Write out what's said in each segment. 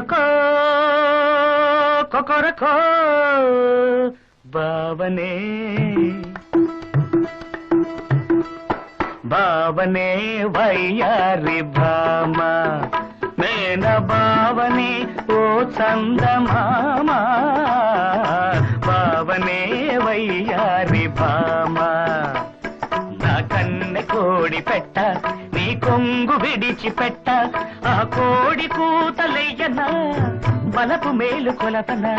కొకరకో కొకరకో బావనే బావనే వయ్యారి భామ నేన బావని ఓ చందమామ. కోడి పెట్ట నీ కొంగు విడిచి పెట్ట ఆ కోడి కూతలయ్యనా బలపు మేలు కొలతనా?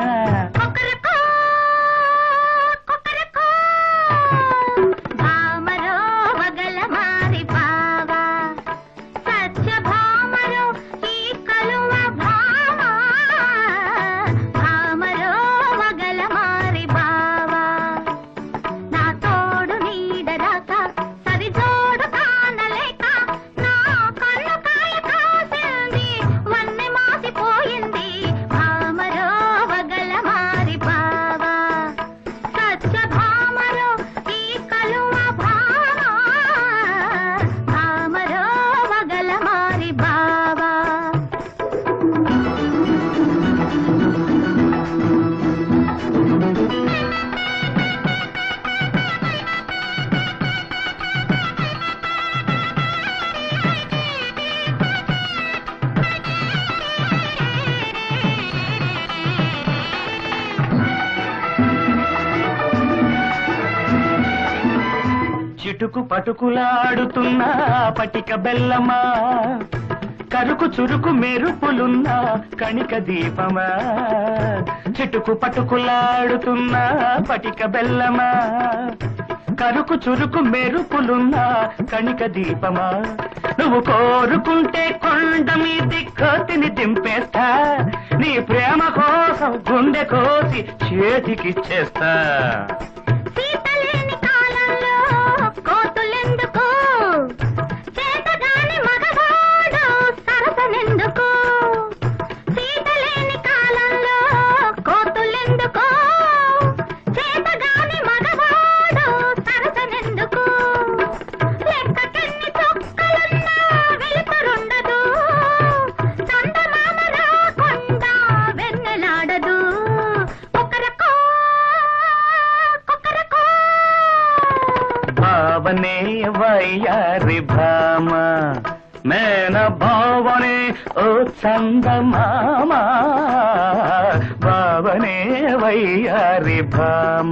చిటుకు పటుకులాడుతున్నా పటిక బెల్లమా? కరుకు చురుకు మెరుపులున్నా కణిక దీపమా? చిటుకు పటుకులాడుతున్నా పటిక బెల్లమా? కరుకు చురుకు మెరుపులున్నా కణిక దీపమా? నువ్వు కోరుకుంటే కొండ మీ కోతిని దింపేస్తా. నీ ప్రేమ కోసం గుండె కోసి చేతికిచ్చేస్తా. మేన భావనే ఓ చందమామ భావనే వయ్యారి భామ.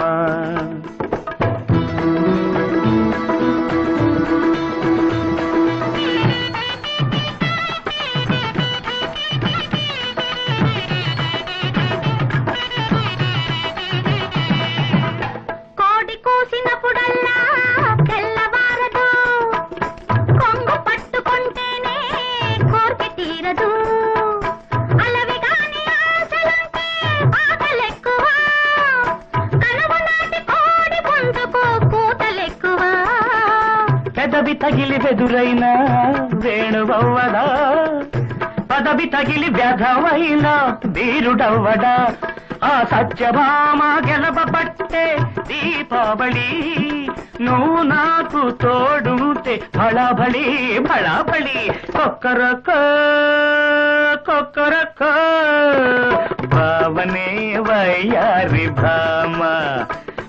పదవి తగిలి వెదురైనా వేణువవ్వడా? పదవి తగిలి వ్యధమైనా వీరుడవ్వడా? ఆ సత్యభామ గెలవబట్టే దీపావళి నువ్వు నాకు తోడుంటే బళబళి బళబళి కొక్కరొక్క కొక్కరొక్క భావనే వయ్యారి భామ.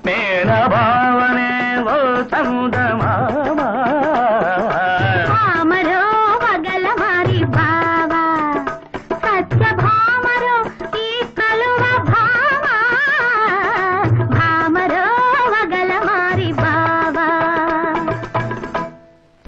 మేర భావనే ఓ సముదమా?